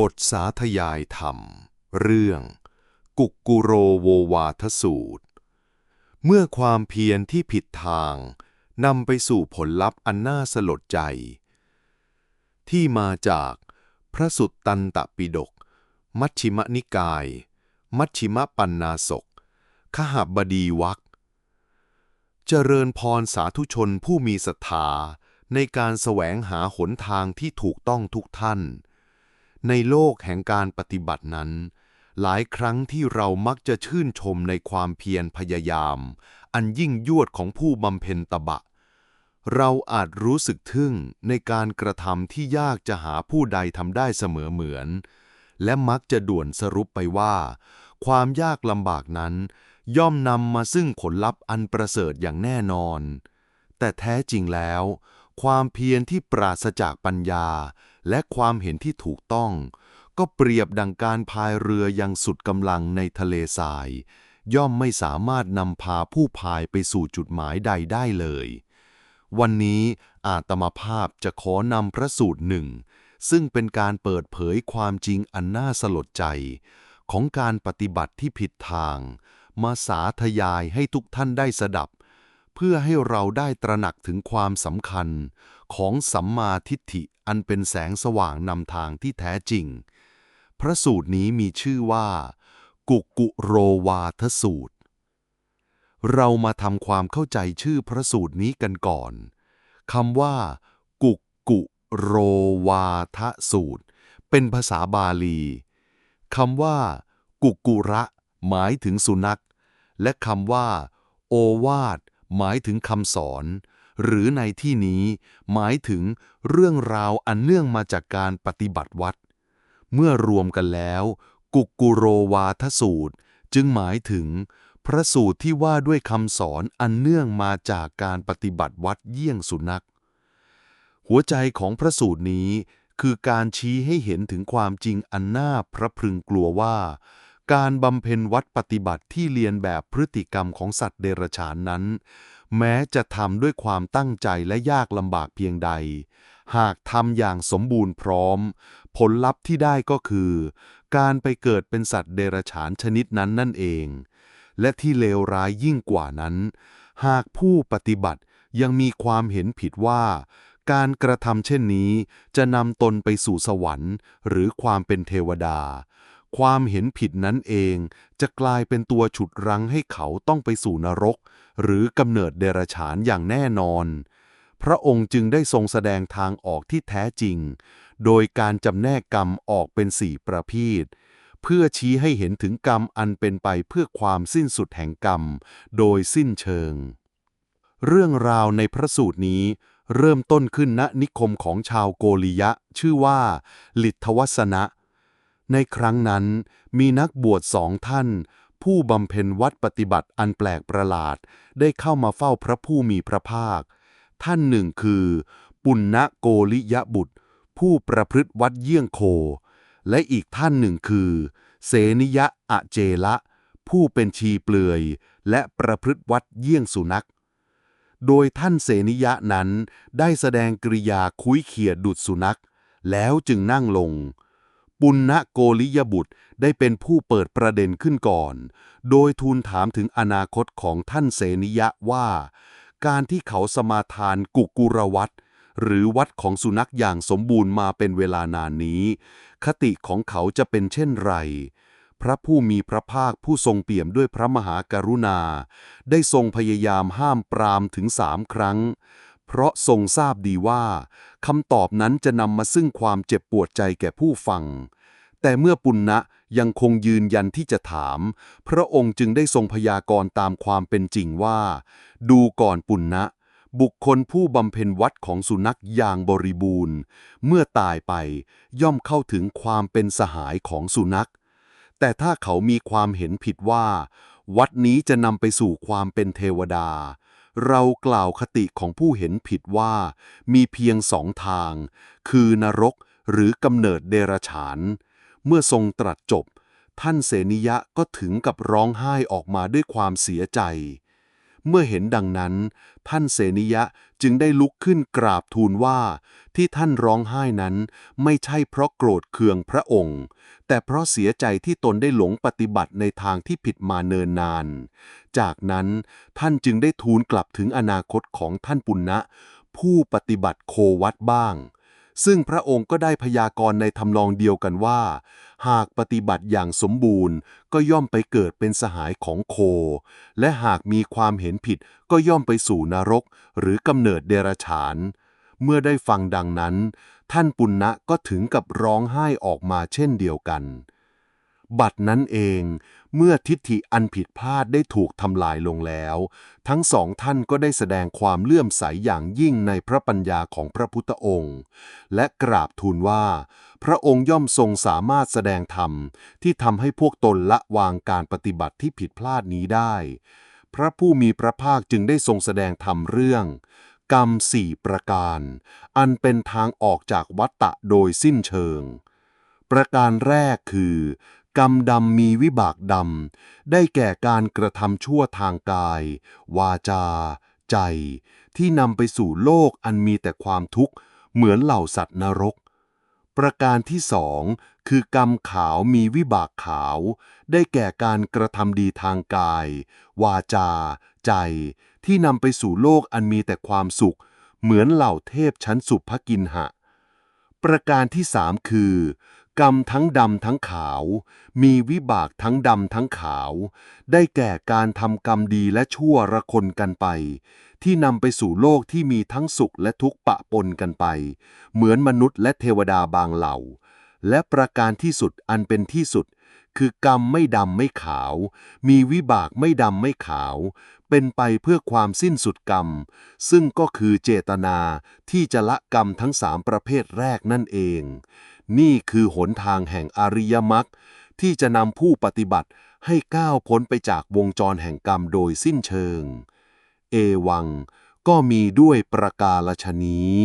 บทสาธยายธรรม เรื่อง กุกกุโรโววาทสูตร เมื่อความเพียรที่ผิดทางนำไปสู่ผลลัพธ์อันน่าสลดใจ ที่มาจากพระสุตตันตปิฎกมัชชิมนิกาย มัชชิมปันนาศกขหบดีวักเจริญพรสาธุชนผู้มีศรัทธาในการแสวงหาหนทางที่ถูกต้องทุกท่าน ในโลกแห่งการปฏิบัตินั้น หลายครั้งที่เรามักจะชื่นชมในความเพียรพยายาม อันยิ่งยวดของผู้บำเพ็ญตบะ เราอาจรู้สึกทึ่งในการกระทำที่ยากจะหาผู้ใดทำได้เสมอเหมือน และมักจะด่วนสรุปไปว่า ความยากลำบากนั้น ย่อมนำมาซึ่งผลลัพธ์อันประเสริฐอย่างแน่นอน แต่แท้จริงแล้ว ความเพียรที่ปราศจากปัญญา และความเห็นที่ถูกต้อง ก็เปรียบดังการพายเรือยังสุดกำลังในทะเลทราย ย่อมไม่สามารถนำพาผู้พายไปสู่จุดหมายใดได้เลย วันนี้อาตมาภาพจะขอนำพระสูตรหนึ่ง ซึ่งเป็นการเปิดเผยความจริงอันน่าสลดใจ ของการปฏิบัติที่ผิดทาง มาสาธยายให้ทุกท่านได้สดับ เพื่อให้เราได้ตระหนักถึงความสำคัญของสัมมาทิฏฐิอันเป็นแสงสว่างนำทางที่แท้จริง พระสูตรนี้มีชื่อว่า กุกุโรวาทสูตร เรามาทำความเข้าใจชื่อพระสูตรนี้กันก่อนคำว่า กุกุโรวาทสูตร เป็นภาษาบาลีคำว่า กุกุระ หมายถึงสุนัข และคำว่า โอวาท หมายถึงคำสอน หรือในที่นี้ หมายถึงเรื่องราวอันเนื่องมาจากการปฏิบัติวัด เมื่อรวมกันแล้ว กุกกุโรวาทสูตร จึงหมายถึง พระสูตรที่ว่าด้วยคำสอนอันเนื่องมาจากการปฏิบัติวัดเยี่ยงสุนัข หัวใจของพระสูตรนี้คือการชี้ให้เห็นถึงความจริงอันน่าพระพรึงกลัวว่า การบำเพ็ญวัดปฏิบัติที่เรียนแบบพฤติกรรมของสัตว์เดรัจฉานนั้น แม้จะทำด้วยความตั้งใจและยากลำบากเพียงใด หากทำอย่างสมบูรณ์พร้อม ผลลัพธ์ที่ได้ก็คือ การไปเกิดเป็นสัตว์เดรัจฉานชนิดนั้นนั่นเอง และที่เลวร้ายยิ่งกว่านั้น หากผู้ปฏิบัติยังมีความเห็นผิดว่าการกระทำเช่นนี้จะนำตนไปสู่สวรรค์ หรือความเป็นเทวดา ความเห็นผิดนั้นเอง จะกลายเป็นตัวฉุดรั้งให้เขาต้องไปสู่นรก หรือกำเนิดเดรัจฉานอย่างแน่นอน พระองค์จึงได้ทรงแสดงทางออกที่แท้จริง โดยการจำแนกกรรมออกเป็นสี่ประเภทเพื่อชี้ให้เห็นถึงกรรมอันเป็นไปเพื่อความสิ้นสุดแห่งกรรม โดยสิ้นเชิง เรื่องราวในพระสูตรนี้ เริ่มต้นขึ้นณนิคมของชาวโกริยะ ชื่อว่า ลิทธวัสนะ ในครั้งนั้นมีนักบวชสองท่าน ผู้บำเพ็ญวัดปฏิบัติอันแปลกประหลาด ได้เข้ามาเฝ้าพระผู้มีพระภาค ท่านหนึ่งคือ ปุณณโกริยบุตร ผู้ประพฤติวัดเยี่ยงโค และอีกท่านหนึ่งคือ เสนิยะอะเจละ ผู้เป็นชีเปลือย และประพฤติวัดเยี่ยงสุนัข โดยท่านเสนิยะนั้นได้แสดงกริยาคุ้ยเขียดดุดสุนัข แล้วจึงนั่งลง ปุณณโกริยบุตรได้เป็นผู้เปิดประเด็นขึ้นก่อน โดยทูลถามถึงอนาคตของท่านเสนิยะว่า การที่เขาสมาทานกุกุรวัตหรือวัดของสุนัขอย่างสมบูรณ์มาเป็นเวลานานนี้ คติของเขาจะเป็นเช่นไร พระผู้มีพระภาคผู้ทรงเปี่ยมด้วยพระมหากรุณา ได้ทรงพยายามห้ามปรามถึงสามครั้ง เพราะทรงทราบดีว่าคำตอบนั้นจะนำมาซึ่งความเจ็บปวดใจแก่ผู้ฟัง แต่เมื่อปุณณะยังคงยืนยันที่จะถาม พระองค์จึงได้ทรงพยากรณ์ตามความเป็นจริงว่า ดูก่อนปุณณะบุคคลผู้บำเพ็ญวัดของสุนัขอย่างบริบูรณ์ เมื่อตายไปย่อมเข้าถึงความเป็นสหายของสุนัข แต่ถ้าเขามีความเห็นผิดว่า วัดนี้จะนำไปสู่ความเป็นเทวดา เรากล่าวคติของผู้เห็นผิดว่า มีเพียงสองทาง คือนรกหรือกำเนิดเดรฉาน เมื่อทรงตรัสจบ ท่านเสนิยะก็ถึงกับร้องไห้ออกมาด้วยความเสียใจ เมื่อเห็นดังนั้น ท่านเสนิยะจึงได้ลุกขึ้นกราบทูลว่า ที่ท่านร้องไห้นั้นไม่ใช่เพราะโกรธเคืองพระองค์ แต่เพราะเสียใจที่ตนได้หลงปฏิบัติในทางที่ผิดมาเนินนาน จากนั้นท่านจึงได้ทูลกลับถึงอนาคตของท่านปุณณะผู้ปฏิบัติโควัดบ้าง ซึ่งพระองค์ก็ได้พยากรณ์ในทำนองเดียวกันว่า หากปฏิบัติอย่างสมบูรณ์ ก็ย่อมไปเกิดเป็นสหายของโค และหากมีความเห็นผิดก็ย่อมไปสู่นรก หรือกำเนิดเดรัจฉาน เมื่อได้ฟังดังนั้น ท่านปุณณะก็ถึงกับร้องไห้ออกมาเช่นเดียวกัน บัดนั้นเอง เมื่อทิฏฐิอันผิดพลาดได้ถูกทำลายลงแล้ว ทั้งสองท่านก็ได้แสดงความเลื่อมใสอย่างยิ่งในพระปัญญาของพระพุทธองค์ และกราบทูลว่า พระองค์ย่อมทรงสามารถแสดงธรรม ที่ทำให้พวกตนละวางการปฏิบัติที่ผิดพลาดนี้ได้ พระผู้มีพระภาคจึงได้ทรงแสดงธรรมเรื่องกรรมสี่ประการ อันเป็นทางออกจากวัฏฏะโดยสิ้นเชิง ประการแรกคือ กรรมดำมีวิบากดำ ได้แก่การกระทำชั่วทางกาย วาจา ใจ ที่นำไปสู่โลกอันมีแต่ความทุกข์ เหมือนเหล่าสัตว์นรก ประการที่สองคือกรรมขาวมีวิบากขาว ได้แก่การกระทำดีทางกาย วาจา ใจ ที่นำไปสู่โลกอันมีแต่ความสุข เหมือนเหล่าเทพชั้นสุภกินหะ ประการที่สามคือ กรรมทั้งดำทั้งขาว มีวิบากทั้งดำทั้งขาว ได้แก่การทำกรรมดีและชั่วระคนกันไป ที่นำไปสู่โลกที่มีทั้งสุขและทุกข์ปะปนกันไป เหมือนมนุษย์และเทวดาบางเหล่า และประการที่สุดอันเป็นที่สุด คือกรรมไม่ดำไม่ขาว มีวิบากไม่ดำไม่ขาว เป็นไปเพื่อความสิ้นสุดกรรม ซึ่งก็คือเจตนาที่จะละกรรมทั้งสามประเภทแรกนั่นเอง นี่คือหนทางแห่งอริยมรรคที่จะนำผู้ปฏิบัติให้ก้าวพ้นไปจากวงจรแห่งกรรมโดยสิ้นเชิง เอวังก็มีด้วยประกาศชนี้